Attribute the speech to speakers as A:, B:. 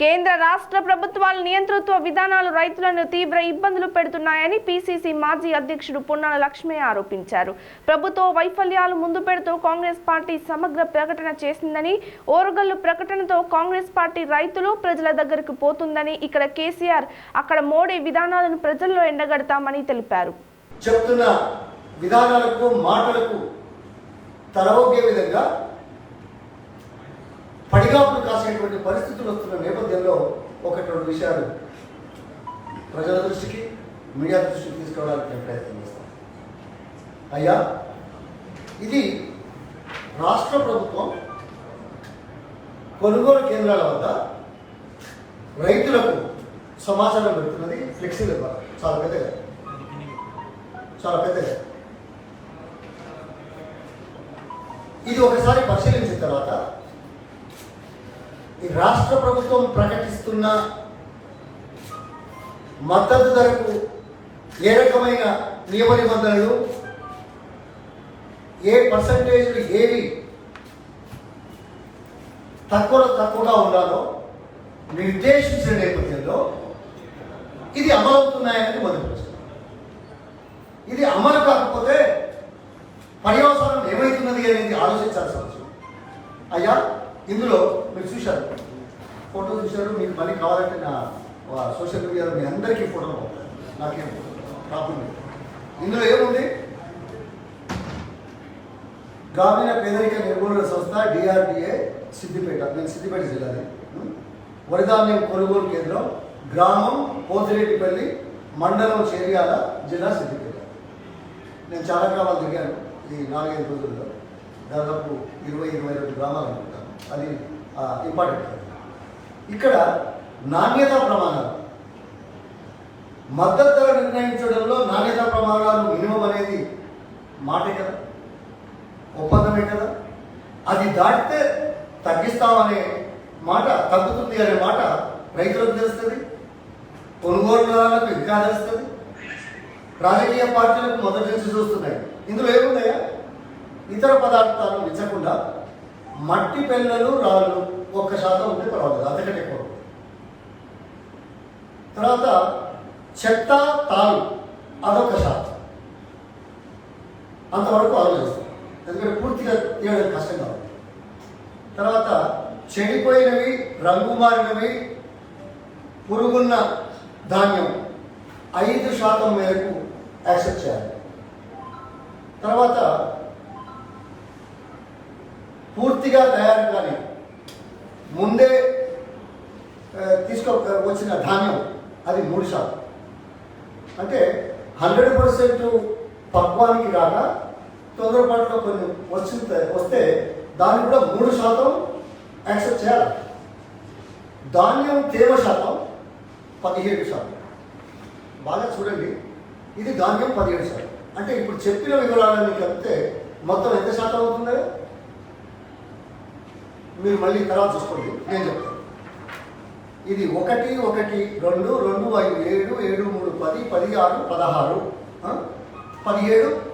A: కేంద్ర రాష్ట్ర ప్రభుత్వాల నియంతృత్వ విధానాలు రైతులను తీవ్ర ఇబ్బందులు పెడుతున్నాయని పీసీసీ మాజీ అధ్యక్షుడు పొన్నాల లక్ష్మయ్య ఆరోపించారు. ప్రభుత్వ వైఫల్యాలు ముందు పెడుతూ కాంగ్రెస్ పార్టీ సమగ్ర ప్రకటన చేసిందని ఓరుగల్లు ప్రకటనతో కాంగ్రెస్ పార్టీ రైతులు ప్రజల దగ్గరకు పోతుందని ఇక్కడ కేసీఆర్ అక్కడ మోడీ విధానాలను ప్రజల్లో ఎండగడతామని తెలిపారు.
B: చెప్తున్న విధానాలకు మాటలకు తలవొగ్గే విధంగా పడిగాపులు పరిస్థితులు వస్తున్న నేపథ్యంలో ఒకటి రెండు విషయాలు ప్రజల దృష్టికి మీడియా దృష్టికి తీసుకోవడానికి నేను ప్రయత్నం చేస్తాను. అయ్యా ఇది రాష్ట్ర ప్రభుత్వం కొనుగోలు కేంద్రాల వద్ద రైతులకు సమాచారం పెడుతున్నది ఫ్లెక్సీల ద్వారా చాలా పెద్దగా. చాలా పెద్దగా. ఇది ఒకసారి పరిశీలించిన తర్వాత ఈ రాష్ట్ర ప్రభుత్వం ప్రకటిస్తున్న మద్దతు ధరకు ఏ రకమైన నియమ నిబంధనలు ఏ పర్సంటేజ్లు ఏవి తక్కువ తక్కువగా ఉండాలో నిర్దేశించిన నేపథ్యంలో ఇది అమలవుతున్నాయని మొదటి ప్రశ్న. ఇది అమలు కాకపోతే పర్యవసానం ఏమవుతున్నది అనేది ఆలోచించాల్సి అవసరం. అయ్యా ఇందులో మీరు చూశారు. ఫోటో చూశారు మీకు మళ్ళీ కావాలంటే నా సోషల్ మీడియాలో మీ అందరికీ ఫోటోలు పంపుతాను. నాకేం ప్రాబ్లం లేదు. ఇందులో ఏముంది? గ్రామీణ పేదరిక నిర్మూలన సంస్థ డిఆర్డిఏ సిద్దిపేట. నేను సిద్దిపేట జిల్లాది. వరిధాన్యం కొనుగోలు కేంద్రం గ్రామం పోతిరెడ్డిపల్లి మండలం చేరియాల జిల్లా సిద్దిపేట. నేను చాలా గ్రామాలు తిరిగాను ఈ నాలుగైదు రోజుల్లో. దాదాపు ఇరవై ఇరవై రెండు గ్రామాలు అనుకుంటాను. అది ఇంపార్టెంట్ ఇక్కడ నాణ్యతా ప్రమాణాలు. మద్దతు ధర నిర్ణయించడంలో నాణ్యతా ప్రమాణాలు మినిమం అనేది మాటే కదా? ఒప్పందమే కదా? అది దాటితే తగ్గిస్తామనే మాట తగ్గుతుంది అనే మాట రైతులకు తెలుస్తుంది కొనుగోలుదారులకు ఇంకా తెలుస్తుంది రాజకీయ పార్టీలకు మొదటి నుంచి చూస్తున్నాయి. ఇందులో ఏమున్నాయా? ఇతర పదార్థాలు ఇచ్చకుండా మట్టి పెళ్ళలు రాళ్ళు ఒక్క శాతం ఉంటే పర్వాలేదు అంతకంటే ఎక్కువ. తర్వాత చెత్త తాళ్ళు అదొక శాతం. అంతవరకు ఆలోచిస్తాం. ఎందుకంటే పూర్తిగా తీయడం కష్టం ఉంది తర్వాత చెడిపోయినవి రంగు మారినవి పురుగున్న ధాన్యం ఐదు శాతం మేరకు యాక్సెప్ట్ చేయాలి. తర్వాత పూర్తిగా తయారు కానీ ముందే తీసుకో వచ్చిన ధాన్యం అది మూడు శాతం. అంటే హండ్రెడ్ పర్సెంట్ పక్వానికి రాక తొందరపాటులో కొన్ని వచ్చిన వస్తే దాన్ని కూడా మూడు శాతం యాక్సెప్ట్ చేయాలి. ధాన్యం తేమ శాతం పదిహేడు శాతం. బాగా చూడండి. ఇది ధాన్యం పదిహేడు శాతం. అంటే ఇప్పుడు చెప్పిన వివరాలన్నీ కలిపితే మొత్తం ఎంత శాతం అవుతుంది? మీరు మళ్ళీ తర్వాత చూసుకోండి. నేను చెప్తాను. ఇది ఒకటి ఒకటి రెండు రెండు ఐదు ఏడు ఏడు మూడు పది పది ఆరు పదహారు పదిహేడు